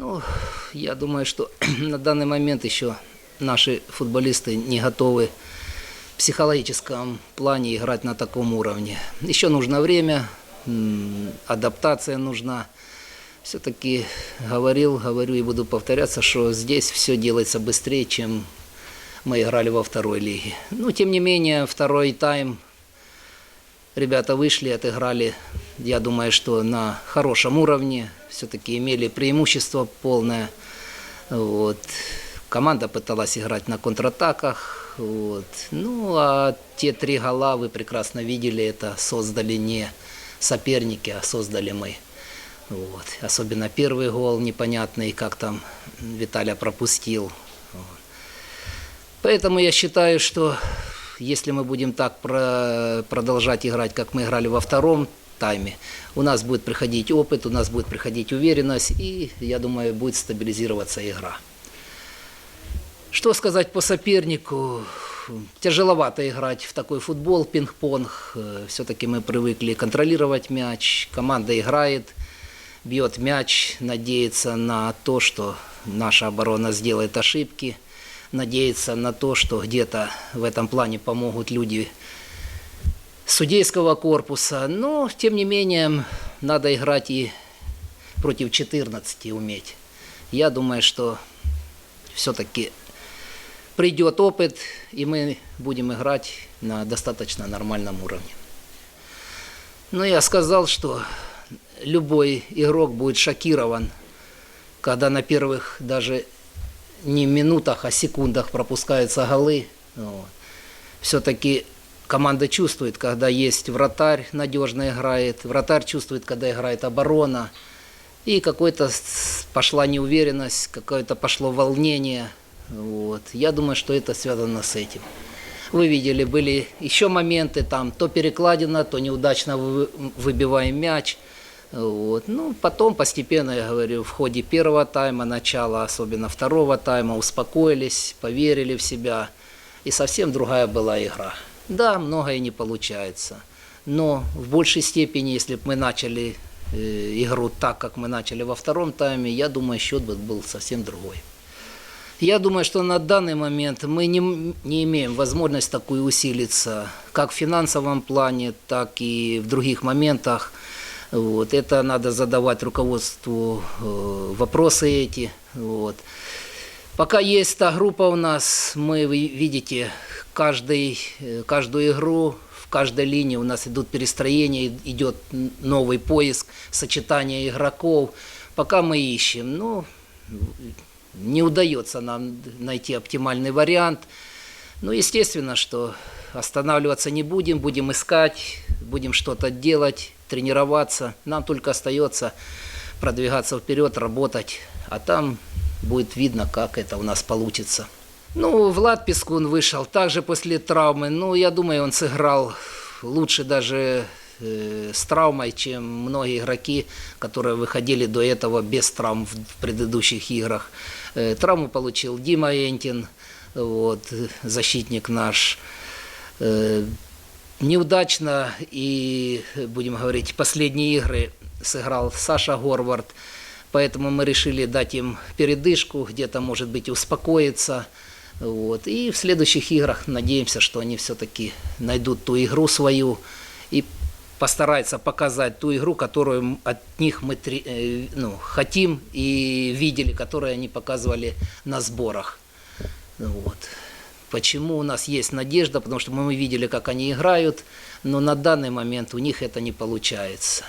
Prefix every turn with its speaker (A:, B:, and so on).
A: Ну, я думаю, что на данный момент еще наши футболисты не готовы в психологическом плане играть на таком уровне. Еще нужно время, адаптация нужна. Все-таки говорил, говорю и буду повторяться, что здесь все делается быстрее, чем мы играли во второй лиге. Ну, тем не менее, второй тайм Ребята вышли, отыграли, я думаю, что на хорошем уровне. Все-таки имели преимущество полное. Вот. Команда пыталась играть на контратаках. Вот. Ну, а те три гола, вы прекрасно видели, это создали не соперники, а создали мы. Вот. Особенно первый гол непонятный, как там Виталя пропустил. Вот. Поэтому я считаю, что если мы будем так про- продолжать играть, как мы играли во втором тайме, у нас будет приходить опыт, у нас будет приходить уверенность, и, я думаю, будет стабилизироваться игра. Что сказать по сопернику? Тяжеловато играть в такой футбол, пинг-понг. Все-таки мы привыкли контролировать мяч. Команда играет, бьет мяч, надеется на то, что наша оборона сделает ошибки, надеется на то, что где-то в этом плане помогут люди судейского корпуса. Но, тем не менее, надо играть и против 14 уметь. Я думаю, что все-таки придет опыт, и мы будем играть на достаточно нормальном уровне. Но я сказал, что любой игрок будет шокирован, когда на первых даже не минутах, а секундах пропускаются голы. Вот. Все-таки команда чувствует, когда есть вратарь, надежно играет, вратарь чувствует, когда играет оборона. И какой-то пошла неуверенность, какое-то пошло волнение. Вот. Я думаю, что это связано с этим. Вы видели, были еще моменты, там то перекладина, то неудачно вы- выбиваем мяч. Вот. Ну, потом постепенно, я говорю, в ходе первого тайма, начала, особенно второго тайма, успокоились, поверили в себя. И совсем другая была игра. Да, многое не получается. Но в большей степени, если бы мы начали э, игру так, как мы начали во втором тайме, я думаю, счет бы был совсем другой. Я думаю, что на данный момент мы не, не имеем возможности такую усилиться, как в финансовом плане, так и в других моментах. Вот. Это надо задавать руководству э, вопросы эти. Вот. Пока есть та группа у нас, мы, вы видите, каждый, э, каждую игру, в каждой линии у нас идут перестроения, идет новый поиск, сочетание игроков. Пока мы ищем, ну, не удается нам найти оптимальный вариант. Ну, естественно, что останавливаться не будем, будем искать, будем что-то делать, тренироваться. Нам только остается продвигаться вперед, работать, а там будет видно, как это у нас получится. Ну, Влад Пескун вышел также после травмы. Ну, я думаю, он сыграл лучше даже э, с травмой, чем многие игроки, которые выходили до этого без травм в, предыдущих играх. Э, травму получил Дима Энтин, вот, защитник наш. Э, неудачно и, будем говорить, последние игры сыграл Саша Горвард. Поэтому мы решили дать им передышку, где-то, может быть, успокоиться. Вот. И в следующих играх надеемся, что они все-таки найдут ту игру свою и постараются показать ту игру, которую от них мы э, ну, хотим и видели, которую они показывали на сборах. Вот. Почему у нас есть надежда? Потому что мы видели, как они играют, но на данный момент у них это не получается.